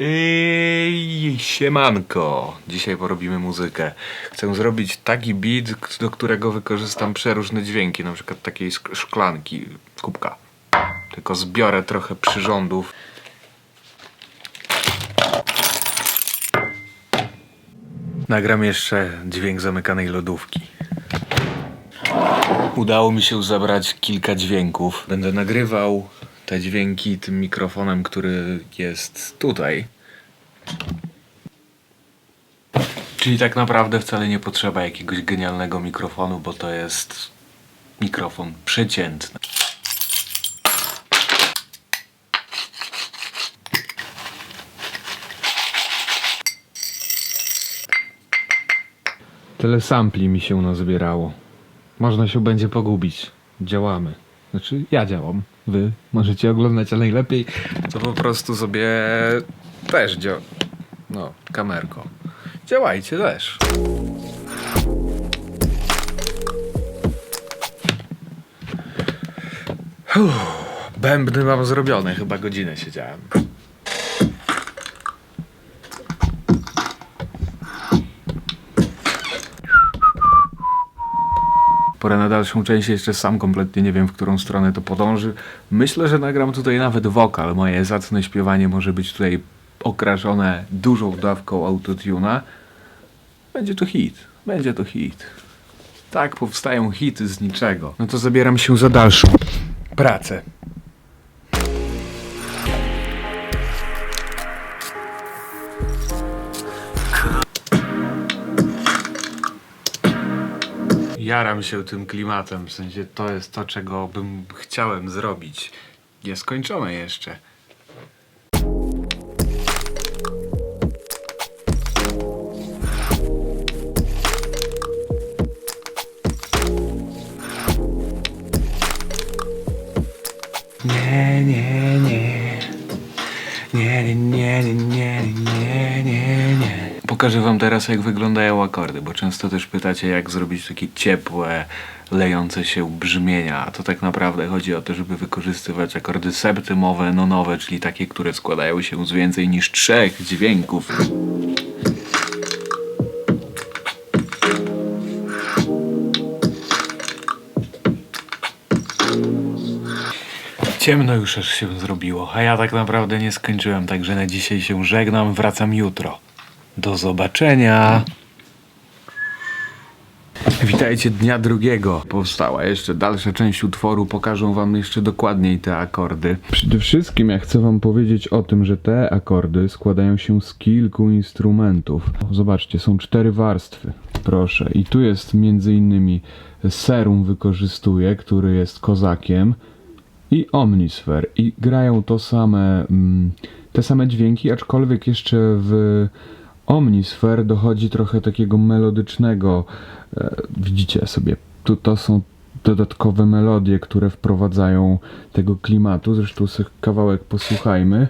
Ej, siemanko. Dzisiaj porobimy muzykę. Chcę zrobić taki beat, do którego wykorzystam przeróżne dźwięki, na przykład takiej szklanki, kubka. Tylko zbiorę trochę przyrządów. Nagram jeszcze dźwięk zamykanej lodówki. Udało mi się zebrać kilka dźwięków. Będę nagrywał te dźwięki tym mikrofonem, który jest tutaj. Czyli tak naprawdę wcale nie potrzeba jakiegoś genialnego mikrofonu, bo to jest mikrofon przeciętny. Tyle sampli mi się nazbierało. Można się będzie pogubić. Działamy. Znaczy, ja działam. Wy możecie oglądać, a najlepiej to po prostu sobie też dzia... No, kamerko. Działajcie też. Uff, bębny mam zrobione, chyba godzinę siedziałem. Pora na dalszą część, jeszcze sam kompletnie nie wiem, w którą stronę to podąży. Myślę, że nagram tutaj nawet wokal. Moje zacne śpiewanie może być tutaj okraszone dużą dawką autotuna. Będzie to hit. Będzie to hit. Tak powstają hity z niczego. No to zabieram się za dalszą pracę. Jaram się tym klimatem, w sensie to jest to, czego bym chciałem zrobić. Nieskończone jeszcze. Nie, nie, nie. Nie, nie, nie, nie, nie, nie, nie. Pokażę wam teraz, jak wyglądają akordy, bo często też pytacie, jak zrobić takie ciepłe, lejące się brzmienia. A to tak naprawdę chodzi o to, żeby wykorzystywać akordy septymowe, nonowe, czyli takie, które składają się z więcej niż trzech dźwięków. Ciemno już aż się zrobiło, a ja tak naprawdę nie skończyłem, także na dzisiaj się żegnam, wracam jutro. Do zobaczenia! Witajcie dnia drugiego. Powstała jeszcze dalsza część utworu, pokażę wam jeszcze dokładniej te akordy. Przede wszystkim ja chcę wam powiedzieć o tym, że te akordy składają się z kilku instrumentów. Zobaczcie, są cztery warstwy. Proszę. I tu jest między innymi serum wykorzystuję, który jest kozakiem i Omnisphere i grają to same, mm, te same dźwięki, aczkolwiek jeszcze w Omnisphere dochodzi trochę takiego melodycznego, e, widzicie sobie, tu to są dodatkowe melodie, które wprowadzają tego klimatu, zresztą sobie kawałek posłuchajmy.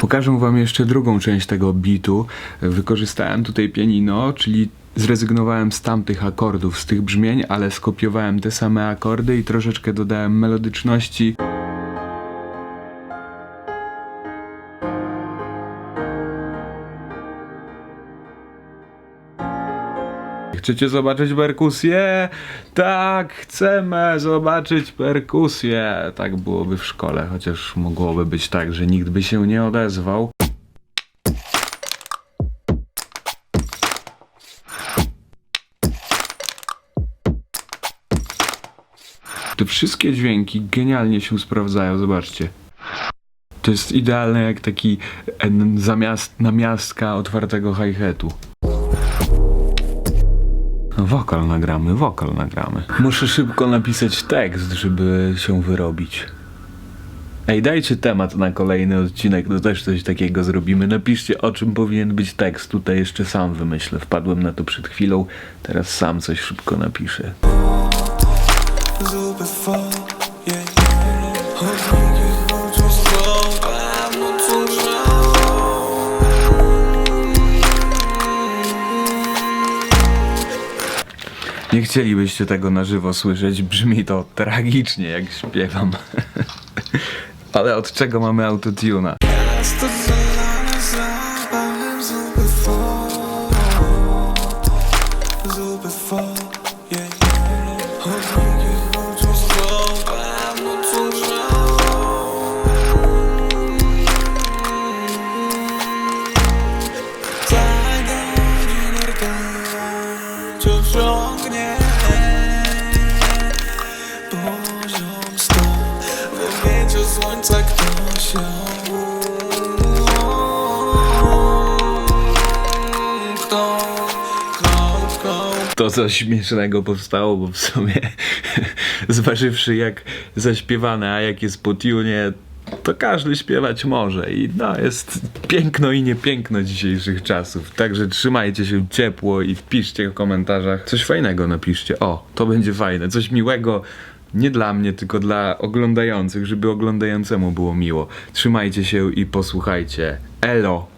Pokażę wam jeszcze drugą część tego bitu. Wykorzystałem tutaj pianino, czyli zrezygnowałem z tamtych akordów, z tych brzmień, ale skopiowałem te same akordy i troszeczkę dodałem melodyczności. Chcecie zobaczyć perkusję? Tak, chcemy zobaczyć perkusję. Tak byłoby w szkole, chociaż mogłoby być tak, że nikt by się nie odezwał. Te wszystkie dźwięki genialnie się sprawdzają, zobaczcie. To jest idealne jak taki zamiast namiastka otwartego hi-hatu. Wokal nagramy, wokal nagramy. Muszę szybko napisać tekst, żeby się wyrobić. Ej, dajcie temat na kolejny odcinek, to też coś takiego zrobimy. Napiszcie o czym powinien być tekst. Tutaj jeszcze sam wymyślę. Wpadłem na to przed chwilą, teraz sam coś szybko napiszę. Yeah, Nie chcielibyście tego na żywo słyszeć, brzmi to tragicznie jak śpiewam. Ale od czego mamy autotuna? Miasto zalane zapachem zupy fo Zupy fo, słońca ktoś ją To coś śmiesznego powstało, bo w sumie zważywszy jak zaśpiewane, a jak jest po tunie, to każdy śpiewać może i no jest piękno i niepiękno dzisiejszych czasów. Także trzymajcie się ciepło i piszcie w komentarzach. Coś fajnego napiszcie. O, to będzie fajne. Coś miłego. Nie dla mnie, tylko dla oglądających, żeby oglądającemu było miło. Trzymajcie się i posłuchajcie. Elo!